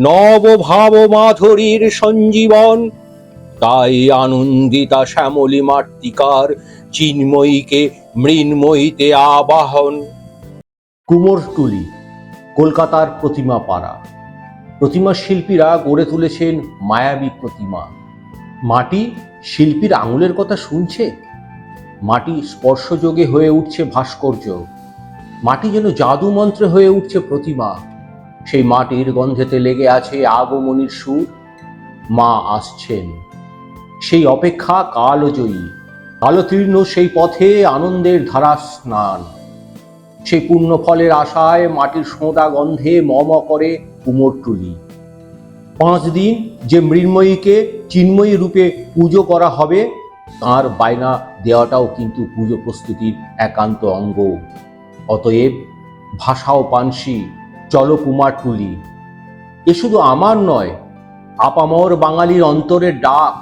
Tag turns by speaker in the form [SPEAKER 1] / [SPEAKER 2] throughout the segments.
[SPEAKER 1] নবভাব মাধুরীর সঞ্জীবন। তাই আনন্দিতা শ্যামলী মাতৃকার চিন্ময়ীকে মৃন্ময়ীতে আবাহন।
[SPEAKER 2] কুমোরটুলি, কলকাতার প্রতিমা পাড়া। প্রতিমা শিল্পীরা গড়ে তুলেছেন মায়াবী প্রতিমা। মাটি শিল্পীর আঙুলের কথা শুনছে? মাটি স্পর্শযোগে হয়ে উঠছে ভাস্কর্য। মাটি যেন জাদু মন্ত্রে হয়ে উঠছে প্রতিমা। সেই মাটির গন্ধেতে লেগে আছে আগমনীর সুর। মা আসছেন। সেই অপেক্ষা কালজয়ী। কালতীর্ণ সেই পথে আনন্দের ধারা স্নান সেই পূর্ণ ফলের আশায় মাটির সোঁদা গন্ধে মম করে কুমোরটুলি পাঁচ দিন যে মৃন্ময়ীকে চিন্ময়ী রূপে পুজো করা হবে, তার বায়না দেওয়াটাও কিন্তু পুজো প্রস্তুতির একান্ত অঙ্গ। অতএব ভাষাও পানসি। চলো কুমারটুলি এ শুধু আমার নয়, আপামর বাঙালির অন্তরের ডাক।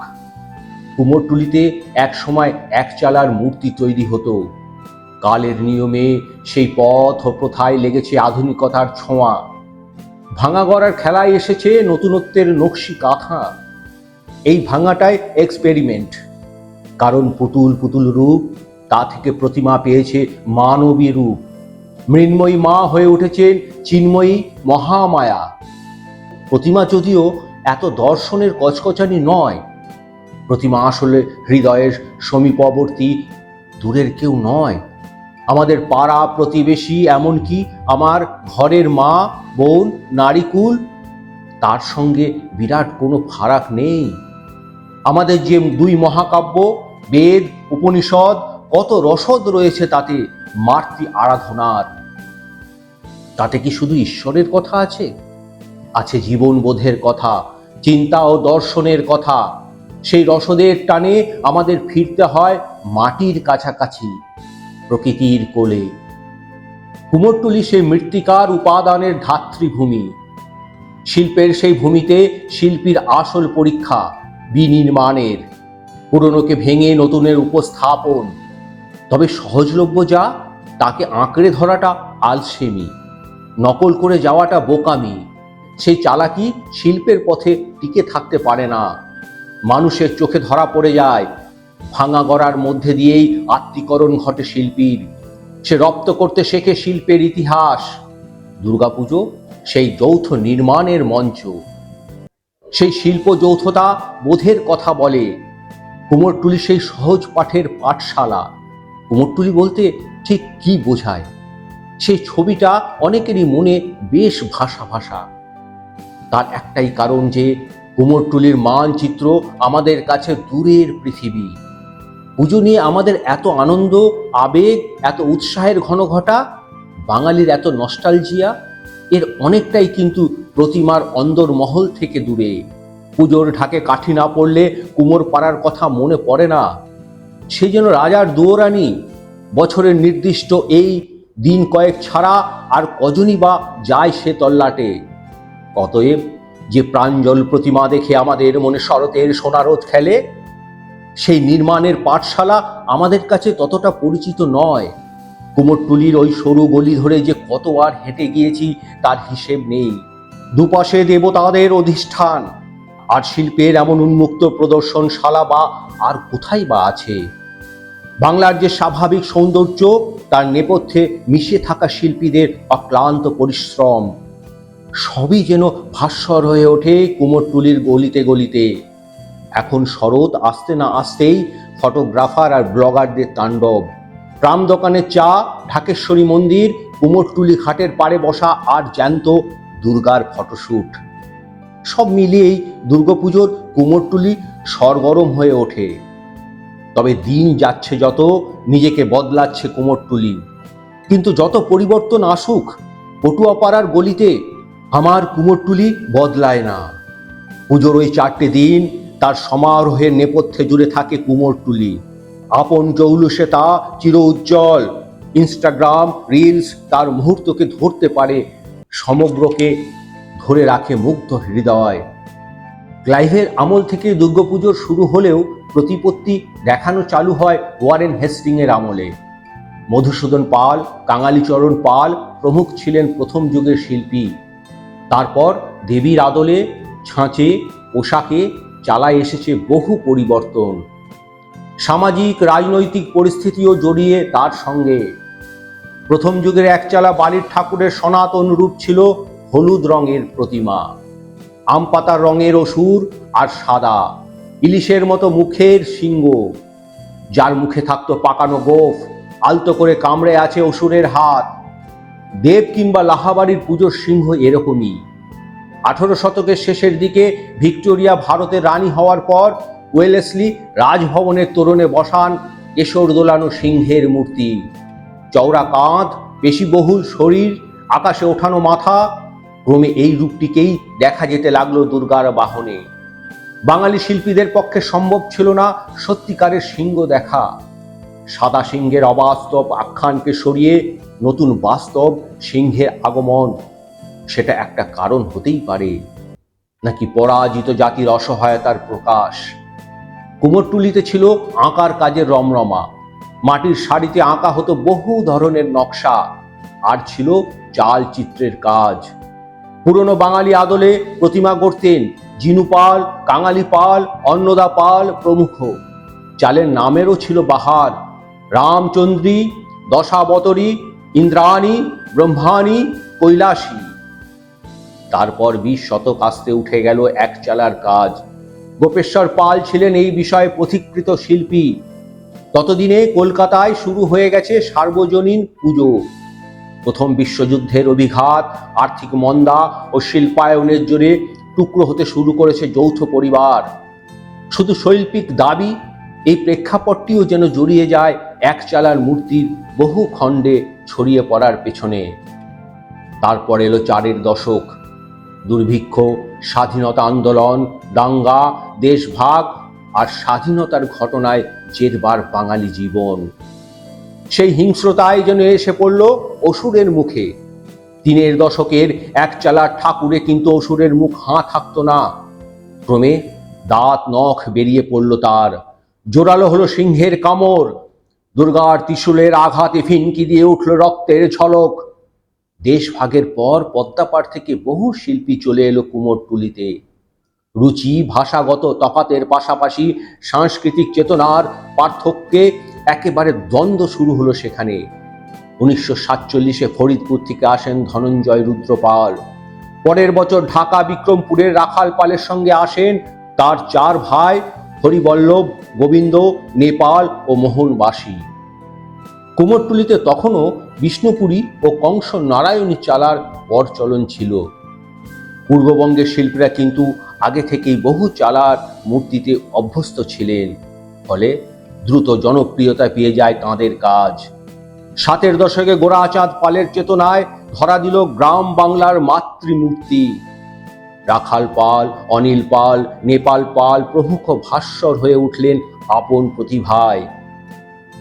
[SPEAKER 2] কুমোরটুলিতে এক সময় এক চালার মূর্তি তৈরি হতো। কালের নিয়মে সেই পথ ও প্রথায় লেগেছে আধুনিকতার ছোঁয়া। ভাঙা গড়ার খেলায় এসেছে নতুনত্বের নকশি কাঁথা। এই ভাঙাটায় এক্সপেরিমেন্ট কারণ পুতুল পুতুল রূপ, তা থেকে প্রতিমা পেয়েছে মানবী রূপ। মৃন্ময়ী মা হয়ে উঠেছেন চিন্ময়ী মহামায়া। প্রতিমা যদিও এত দর্শনের কচকচানি নয়, প্রতিমা আসলে হৃদয়ের সমীপবর্তী, দূরের কেউ নয়। আমাদের পাড়া প্রতিবেশী এমনকি আমার ঘরের মা, বোন, নারীকুল, তার সঙ্গে বিরাট কোনো ফারাক নেই। আমাদের যে দুই মহাকাব্য, বেদ, উপনিষদ, কত রসদ রয়েছে তাতে মাতৃ আরাধনার তাতে কি শুধু ঈশ্বরের কথা আছে? আছে জীবনবোধের কথা, চিন্তা ও দর্শনের কথা। সেই রসদের টানে আমাদের ফিরতে হয় মাটির কাছাকাছি, প্রকৃতির কোলে। কুমোরটুলি সেই মৃত্তিকার উপাদানের ধাত্রীভূমি। শিল্পের সেই ভূমিতে শিল্পীর আসল পরীক্ষা বিনির্মাণের। পুরনোকে ভেঙে নতুনের উপস্থাপন। তবে সহজলভ্য যা, তাকে আঁকড়ে ধরাটা আলসেমি। নকল করে যাওয়াটা বোকামি। সেই চালাকি শিল্পের পথে টিকে থাকতে পারে না। মানুষের চোখে ধরা পড়ে যায়। ভাঙা গড়ার মধ্যে দিয়েই আত্মীকরণ ঘটে শিল্পীর। সে রপ্ত করতে শেখে শিল্পের ইতিহাস। দুর্গাপুজো সেই যৌথ নির্মাণের মঞ্চ। সেই শিল্প যৌথতা বোধের কথা বলে। কুমোরটুলি সেই সহজ পাঠের পাঠশালা। কুমোরটুলি বলতে ঠিক কি বোঝায়? সেই ছবিটা অনেকেরই মনে বেশ ভাষা ভাষা তার একটাই কারণ যে কুমোরটুলির মানচিত্র আমাদের কাছে দূরের পৃথিবী। পুজো নিয়ে আমাদের এত আনন্দ, আবেগ, এত উৎসাহের ঘন ঘটা, বাঙালির এত নস্টালজিয়া এর অনেকটাই কিন্তু প্রতিমার অন্দর মহল থেকে দূরে। পুজোর ঢাকে কাঠি না পড়লে কুমোর পাড়ার কথা মনে পড়ে না। সেই যেন রাজার দুয়োরানি বছরের নির্দিষ্ট এই দিন কয়েক ছাড়া আর কজনই বা যায় সে তল্লাটে। অতএব যে প্রাঞ্জল প্রতিমা দেখে আমাদের মনে শরতের সোনারোদ খেলে, সেই নির্মাণের পাঠশালা আমাদের কাছে ততটা পরিচিত নয়। কুমোরটুলির ওই সরু গলি ধরে যে কতবার হেঁটে গিয়েছি তার হিসেব নেই। দুপাশে দেবতাদের অধিষ্ঠান, আর শিল্পের এমন উন্মুক্ত প্রদর্শনশালা বা আর কোথায় বা আছে? বাংলার যে স্বাভাবিক সৌন্দর্য, তার নেপথ্যে মিশে থাকা শিল্পীদের অক্লান্ত পরিশ্রম। সবই যেন ভাস্বর হয়ে ওঠে কুমোরটুলির গলিতে গলিতে। এখন শরৎ আসতে না আসতেই ফটোগ্রাফার আর ব্লগারদের তাণ্ডব। প্রাম দোকানের চা, ঢাকেশ্বরী মন্দির কুমোরটুলি ঘাটের পাড়ে বসা আর জ্যান্ত দুর্গার ফটোশ্যুট সব মিলিয়েই দুর্গাপুজোর কুমোরটুলি সরগরম হয়ে ওঠে। তবে দিন যাচ্ছে যত, নিজেকে বদলাচ্ছে কুমোরটুলি কিন্তু যত পরিবর্তন আসুক, পটুয়াপাড়ার গলিতে আমার কুমোরটুলি বদলায় না। পুজোর ওই চারটে দিন তার সমারোহের নেপথ্যে জুড়ে থাকে কুমোরটুলি আপন জৌলুসে তা চির উজ্জ্বল। ইনস্টাগ্রাম রিলস তার মুহূর্তকে ধরতে পারে, সমগ্রকে ধরে রাখে মুগ্ধ হৃদয়। ক্লাইভের আমল থেকে দুর্গাপুজোর শুরু হলেও প্রতিপত্তি দেখানো চালু হয় ওয়ারেন হেস্টিংয়ের আমলে। মধুসূদন পাল, কাঙালিচরণ পাল প্রমুখ ছিলেন প্রথম যুগের শিল্পী। তারপর দেবীর আদলে ছাঁচে, পোশাকে চালায় এসেছে বহু পরিবর্তন। সামাজিক, রাজনৈতিক পরিস্থিতিও জড়িয়ে তার সঙ্গে। প্রথম যুগের একচালা বাড়ির ঠাকুরের সনাতন রূপ ছিল হলুদ রঙের প্রতিমা। আম পাতার রঙের অসুর আর সাদা, ইলিশের মতো মুখের সিংহ। যার মুখে থাকতো পাকানো গোফ, আলতো করে কামড়ে আছে অসুরের হাত। দেব কিংবা লাহাবাড়ির পুজোর সিংহ এরকমই। আঠারো শতকের শেষের দিকে ভিক্টোরিয়া ভারতের রানী হওয়ার পর ওয়েলেসলি রাজভবনের তোরণে বসান কেশর দোলানো সিংহের মূর্তি। চওড়া কাঁধ পেশিবহুল শরীর, আকাশে ওঠানো মাথা ক্রমে এই রূপটিকেই দেখা যেতে লাগল দুর্গার বাহনে। বাঙালি শিল্পীদের পক্ষে সম্ভব ছিল না সত্যিকারের সিংহ দেখা। সাদা সিংহের অবাস্তব আখ্যানকে সরিয়ে নতুন বাস্তব সিংহের আগমন। সেটা একটা কারণ হতেই পারে। নাকি পরাজিত জাতির অসহায়তার প্রকাশ। কুমোরটুলিতে ছিল আঁকার কাজের রমরমা। মাটির শাড়িতে আঁকা হতো বহু ধরনের নকশা। আর ছিল চাল চিত্রের কাজ। পুরনো বাঙালি আদলে প্রতিমা গড়তেন জিনু পাল, কাঙালি পাল, অন্নদা পাল প্রমুখ। চালের নামেরও ছিল বাহার। রামচন্দ্রী, দশাবতরী, ইন্দ্রাণী, ব্রহ্মাণী, কৈলাসী। তারপর বিশ শতক আসতে উঠে গেল এক চালার কাজ। গোপেশ্বর পাল ছিলেন এই বিষয়ে পথিকৃত শিল্পী। ততদিনে কলকাতায় শুরু হয়ে গেছে সার্বজনীন পুজো। প্রথম বিশ্বযুদ্ধের অভিঘাত, আর্থিক মন্দা ও শিল্পায়নের জোরে টুকরো হতে শুরু করেছে যৌথ পরিবার। শুধু শৈল্পিক দাবি, এই প্রেক্ষাপটটিও যেন জড়িয়ে যায় এক চালার মূর্তির বহু খণ্ডে ছড়িয়ে পড়ার পেছনে। তারপর এলো চারের দশক। দুর্ভিক্ষ, স্বাধীনতা আন্দোলন, দাঙ্গা, দেশভাগ আর স্বাধীনতার ঘটনায় জেরবার বাঙালি জীবন। সেই হিংস্রতায় যেন এসে পড়ল অসুরের মুখে। তিনের দশকের এক চালার ঠাকুরে কিন্তু অসুরের মুখ হাঁ থাকতো না। ক্রমে দাঁত নখ বেরিয়ে পড়ল তার। জোরালো হলো সিংহের কামড়। দুর্গার ত্রিশূলের আঘাতে ফিনকি দিয়ে উঠল রক্তের ঝলক। দেশভাগের পর পদ্মাপাড় থেকে বহু শিল্পী চলে এলো কুমোরটুলিতে। রুচি, ভাষাগত তফাতের পাশাপাশি সাংস্কৃতিক চেতনার পার্থক্যে একেবারে দ্বন্দ্ব শুরু হলো সেখানে। উনিশশো সাতচল্লিশে ফরিদপুর থেকে আসেন ধনঞ্জয় রুদ্রপাল। পরের বছর ঢাকা বিক্রমপুরের রাখাল পালের সঙ্গে আসেন তার চার ভাই হরিবল্লভ, গোবিন্দ, নেপাল ও মোহনবাসী। কুমোরটুলিতে তখনও বিষ্ণুপুরী ও কংস নারায়ণী চালার পরচলন ছিল। পূর্ববঙ্গের শিল্পীরা কিন্তু আগে থেকেই বহু চালার মূর্তিতে অভ্যস্ত ছিলেন। ফলে দ্রুত জনপ্রিয়তা পেয়ে যায় তাঁদের কাজ। সাতের দশকে গোড়াচাঁদ পালের চেতনায় ধরা দিল গ্রাম বাংলার মাতৃমূর্তি। রাখাল পাল, অনিল পাল, নেপাল পাল প্রমুখ ভাস্বর হয়ে উঠলেন আপন প্রতিভায়।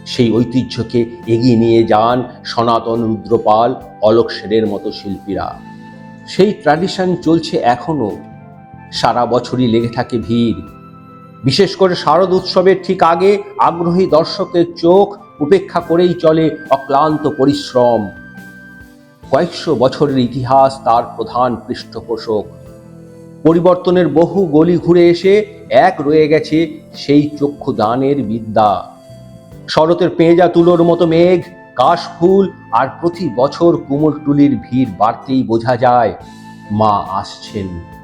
[SPEAKER 2] সেই ঐতিহ্যকে এগিয়ে নিয়ে যান সনাতন রুদ্রপাল, অলোক সেনের মতো শিল্পীরা। সেই ট্র্যাডিশন চলছে এখনও। সারা বছরই লেগে থাকে ভিড়। বিশেষ করে শারদ উৎসবের ঠিক আগে আগ্রহী দর্শকের চোখ উপেক্ষা করেই চলে অক্লান্ত পরিশ্রম। কয়েকশো বছরের ইতিহাস তার প্রধান পৃষ্ঠপোষক। পরিবর্তনের বহু গলি ঘুরে এসে এক রয়ে গেছে সেই চক্ষুদানের বিদ্যা। শরতের পেঁজা তুলোর মতো মেঘ, কাশফুল আর প্রতি বছর কুমোরটুলির ভিড় বাড়তেই বোঝা যায়, মা আসছেন।